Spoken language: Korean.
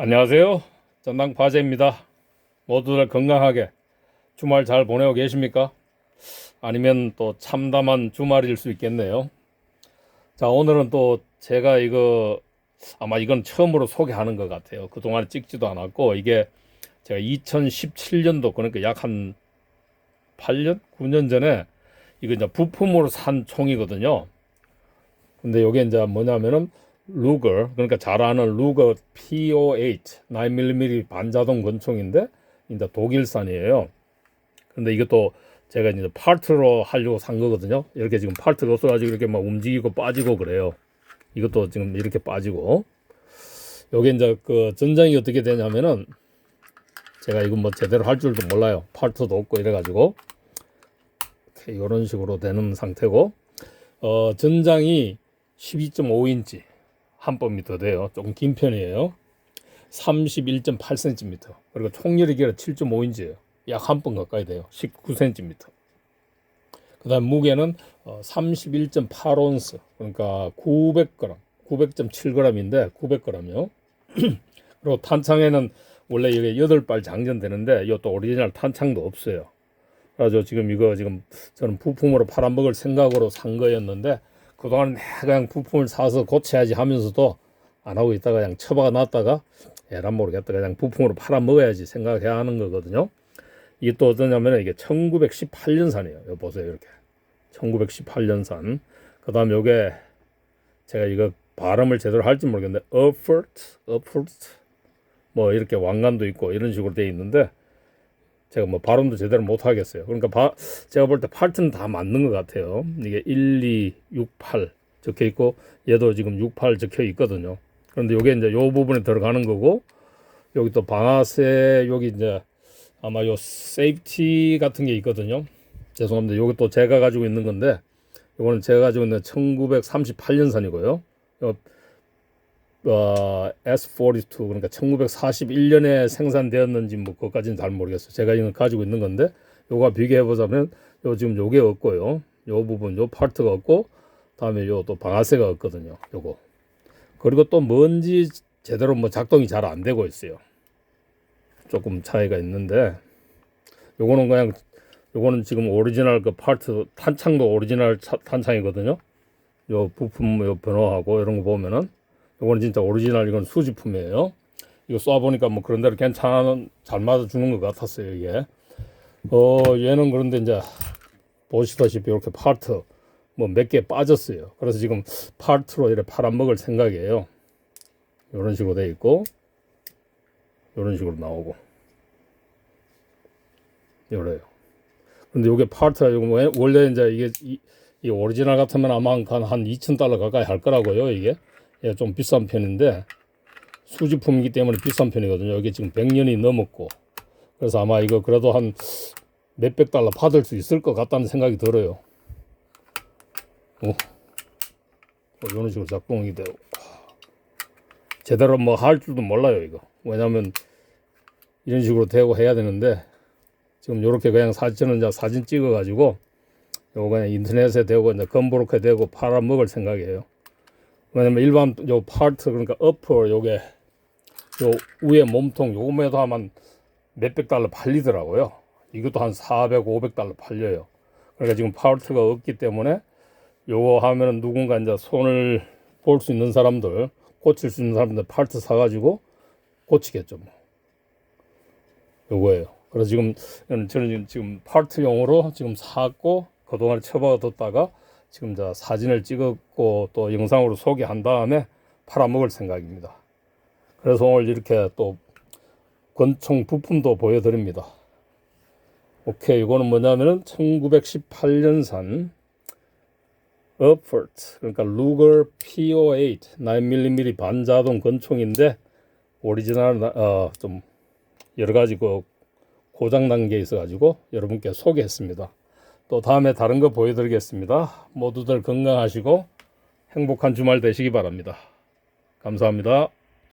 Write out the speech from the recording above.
안녕하세요. 전당 파제입니다. 모두들 건강하게 주말 잘 보내고 계십니까? 아니면 또 참담한 주말일 수 있겠네요. 자, 오늘은 또 제가 이거 아마 이건 처음으로 소개하는 것 같아요. 그동안 찍지도 않았고 이게 제가 2017년도 그러니까 약 한 8년, 9년 전에 이거 이제 부품으로 산 총이거든요. 근데 이게 이제 뭐냐면은 루거 그러니까 잘 아는 루거 PO8 9mm 반자동 권총인데 이제 독일산이에요. 근데 이것도 제가 이제 파트로 하려고 산 거거든요. 이렇게 지금 파트가 없어가지고 이렇게 막 움직이고 빠지고 그래요. 이것도 지금 이렇게 빠지고. 요게 이제 그 전장이 어떻게 되냐면은 제가 이거 뭐 제대로 할 줄도 몰라요. 파트도 없고 이래가지고 이렇게 이런 식으로 되는 상태고 어 전장이 12.5인치 한 뼘이 더 돼요. 조금 긴 편이에요. 31.8cm. 그리고 총열이 길어 7.5인치예요. 약 한 뼘 가까이 돼요. 19cm. 그다음 무게는 어, 31.8온스. 그러니까 900g, 900.7g인데 900g이요. 그리고 탄창에는 원래 이게 8발 장전되는데 이것도 오리지널 탄창도 없어요. 그래서 지금 이거 지금 저는 부품으로 팔아먹을 생각으로 산 거였는데 그동안 내가 그냥 부품을 사서 고쳐야지 하면서도 안 하고 있다가 그냥 처박아 놨다가 에란 모르겠다 그냥 부품으로 팔아 먹어야지 생각해야 하는 거거든요. 이게 또 어떠냐면 이게 1918년산이에요. 여기 보세요 이렇게 1918년산. 그다음 요게 제가 이거 발음을 제대로 할지 모르겠는데 어퍼트, 어퍼트 뭐 이렇게 왕관도 있고 이런 식으로 돼 있는데 제가 뭐 발음도 제대로 못 하겠어요. 그러니까 바, 제가 볼때 파트는 다 맞는 것 같아요. 이게 1, 2, 6, 8 적혀 있고 얘도 지금 6, 8 적혀 있거든요. 그런데 요게 이제 요 부분에 들어가는 거고 여기 또 방아쇠 여기 이제 아마 요 세이프티 같은 게 있거든요. 죄송합니다. 요게 또 제가 가지고 있는 건데 요거는 제가 가지고 있는 1938년산이고요. 요 어, S42 그러니까 1941년에 생산되었는지 뭐 그것까지는 잘 모르겠어요. 제가 이거 가지고 있는 건데 요거 비교해 보자면 요 지금 요게 없고요. 요 부분 요 파트가 없고 다음에 요 또 방아쇠가 없거든요. 요거 그리고 또 뭔지 제대로 뭐 작동이 잘 안 되고 있어요. 조금 차이가 있는데 요거는 그냥 요거는 지금 오리지널 그 파트 탄창도 오리지널 차- 탄창이거든요. 요 부품 요 번호하고 이런 거 보면은 요거는 진짜 오리지널 이건 수지품이에요. 이거 쏴 보니까 뭐 그런 대로 괜찮은 잘 맞아 주는 것 같았어요 이게. 어 얘는 그런데 이제 보시다시피 이렇게 파트 뭐 몇 개 빠졌어요. 그래서 지금 파트로 이렇게 팔아먹을 생각이에요. 이런 식으로 돼 있고 이런 식으로 나오고 이래요. 근데 이게 파트가 뭐 원래 이제 이게 이, 이 오리지널 같으면 아마 한, 한 2,000달러 가까이 할 거라고요. 이게 예, 좀 비싼 편인데 수지품이기 때문에 비싼 편이거든요. 이게 지금 100년이 넘었고 그래서 아마 이거 그래도 한 몇백 달러 받을 수 있을 것 같다는 생각이 들어요. 어, 어, 이런 식으로 작동이 되고 제대로 뭐 할 줄도 몰라요 이거. 왜냐면 이런 식으로 되고 해야 되는데 지금 요렇게 그냥 사진은 이제 사진 찍어가지고 요거 그냥 인터넷에 대고 이제 건보로케 대고 팔아 먹을 생각이에요. 왜냐면 일반 요 파트 그러니까 어퍼 요게 요 위에 몸통 요거에도 하면 몇백 달러 팔리더라고요. 이것도 한 400, 500달러 팔려요. 그러니까 지금 파트가 없기 때문에 요거 하면은 누군가 이제 손을 볼 수 있는 사람들, 고칠 수 있는 사람들 파트 사가지고 고치겠죠. 뭐. 요거예요. 그래서 지금 저는 지금, 파트용으로 지금 샀고 그동안 처박아 뒀다가 지금 저 사진을 찍었고 또 영상으로 소개한 다음에 팔아먹을 생각입니다. 그래서 오늘 이렇게 또 권총 부품도 보여드립니다. 오케이, 이거는 뭐냐면은 1918년산 어퍼트 그러니까 루거 PO8 9mm 반자동 권총인데 오리지널 어, 좀 여러 가지 그 고장 난 게 있어가지고 여러분께 소개했습니다. 또 다음에 다른 거 보여드리겠습니다. 모두들 건강하시고 행복한 주말 되시기 바랍니다. 감사합니다.